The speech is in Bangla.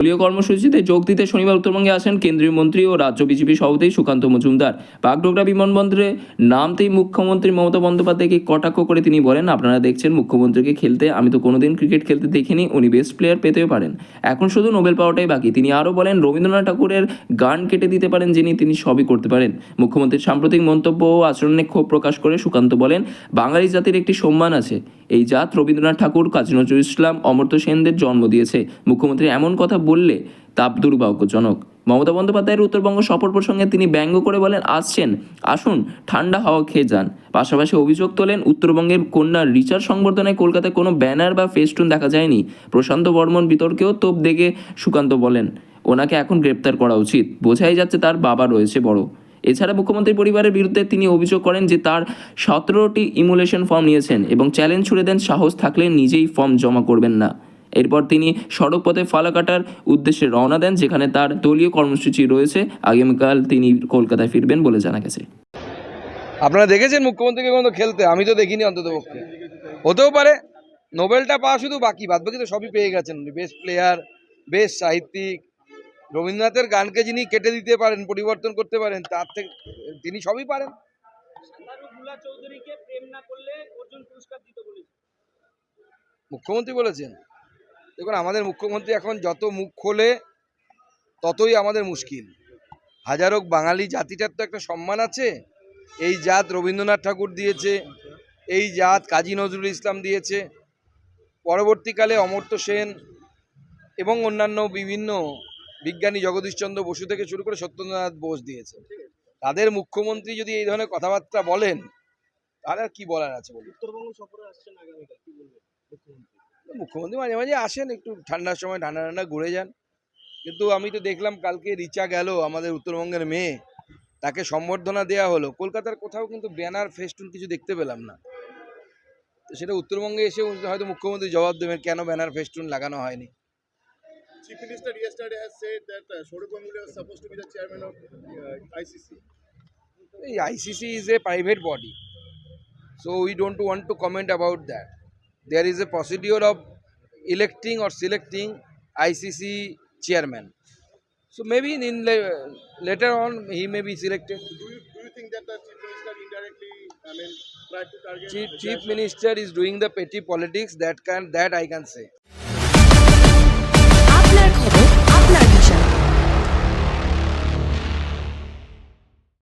দলীয় কর্মসূচিতে যোগ দিতে শনিবার উত্তরবঙ্গে আসেন কেন্দ্রীয় মন্ত্রী ও রাজ্য বিজেপি সভাপতি সুকান্ত মজুমদার। বাগডোগরা বিমানবন্দরে নামতেই মুখ্যমন্ত্রী মমতা বন্দ্যোপাধ্যায়কে কটাক্ষ করে তিনি বলেন, আপনারা দেখছেন মুখ্যমন্ত্রীকে খেলতে, আমি তো কোনোদিন ক্রিকেট খেলতে দেখিনি, উনি বেস্ট প্লেয়ার পেতেও পারেন। এখন শুধু নোবেল পাওয়াটাই বাকি। তিনি আরও বলেন, রবীন্দ্রনাথ ঠাকুরের গান কেটে দিতে পারেন যিনি, তিনি সবই করতে পারেন। মুখ্যমন্ত্রীর সাম্প্রতিক মন্তব্য ও আচরণে ক্ষোভ প্রকাশ করে সুকান্ত বলেন, বাঙালি জাতির একটি সম্মান আছে। এই জাত রবীন্দ্রনাথ ঠাকুর, কাজী নজরুল ইসলাম, অমর্ত্য সেনদের জন্ম দিয়েছে। মুখ্যমন্ত্রী এমন কথা বললে তা দুর্ভাগ্যজনক। মমতা বন্দ্যোপাধ্যায়ের উত্তরবঙ্গ সফর প্রসঙ্গে তিনি ব্যঙ্গ করে বলেন, আসছেন, আসুন, ঠান্ডা হাওয়া খেয়ে যান। পাশাপাশি অভিযোগ তোলেন, উত্তরবঙ্গের কন্যার রিচার্জ সংবর্ধনায় কলকাতায় কোনো ব্যানার বা ফেস্টুন দেখা যায়নি। প্রশান্ত বর্মন বিতর্কেও তোপ দেখে সুকান্ত বলেন, ওনাকে এখন গ্রেপ্তার করা উচিত। বোঝাই যাচ্ছে তার বাবা রয়েছে বড়। এছাড়া মুখ্যমন্ত্রী পরিবারের বিরুদ্ধে তিনি অভিযোগ করেন যে তার সতেরোটি ইমুলেশন ফর্ম নিয়েছেন এবং চ্যালেঞ্জ ছুড়ে দেন, সাহস থাকলে নিজেই ফর্ম জমা করবেন না। এরপর তিনি সড়ক পথে ফালাকাটার উদ্দেশ্যে রওনা দেন, যেখানে তার দলীয় কর্মসূচি রয়েছে। আগামীকাল তিনি কলকাতায় ফিরবেন বলে জানা গেছে। আপনারা দেখেছেন মুখ্যমন্ত্রীকে কোনো খেলতে? আমি তো দেখিনি অন্তত পক্ষে হতেও পারে, নোবেলটা পাওয়া শুধু বাকি বাদ বাকি তো সবই পেয়ে গেছেন। বেস্ট প্লেয়ার, বেস্ট সাহিত্যিক রবীন্দ্রনাথের গানকে যিনি কেটে দিতে পারেন পরিবর্তন করতে পারেন তার থেকে তিনি সবই পারেন। মুখ্যমন্ত্রী বলেছেন। দেখুন আমাদের মুখ্যমন্ত্রী এখন যত মুখ খোলে ততই আমাদের মুশকিল। হাজার হোক বাঙালি জাতিটার তো একটা সম্মান আছে। এই জাত রবীন্দ্রনাথ ঠাকুর দিয়েছে এই জাত কাজী নজরুল ইসলাম দিয়েছে পরবর্তীকালে অমর্ত্য সেন এবং অন্যান্য বিভিন্ন বিজ্ঞানী জগদীশচন্দ্র বসু থেকে শুরু করে সত্যেন্দ্রনাথ বোস দিয়েছে। তাদের মুখ্যমন্ত্রী যদি এই ধরনের কথাবার্তা বলেন তাহলে আর কি বলার আছে বলুন? মুখ্যমন্ত্রী? মাঝে মাঝে আসেন একটু ঠান্ডার সময় ঠান্ডা ঠান্ডা ঘুরে যান। কিন্তু আমি তো দেখলাম কালকে রিচা গেল আমাদের উত্তরবঙ্গের মেয়ে। তাকে সম্বর্ধনা দেওয়া হলো। কলকাতার কোথাও কিন্তু ব্যানার ফেস্টুন কিছু দেখতে পেলাম না। তো সেটা উত্তরবঙ্গে এসে হয়তো মুখ্যমন্ত্রী জবাব দেবেন কেন ব্যানার ফেস্টুন লাগানো হয়নি? Chief Minister yesterday has said that uh, Saurabh Ganguly was supposed to be the chairman of uh, ICC. এই ICC is a private body so we don't want to comment about that there is a procedure of electing or selecting ICC chairman so maybe in later on he may be selected Do you, do you think that the Chief Minister indirectly, I mean, tried to target chief chief minister is doing the petty politics that can that i can say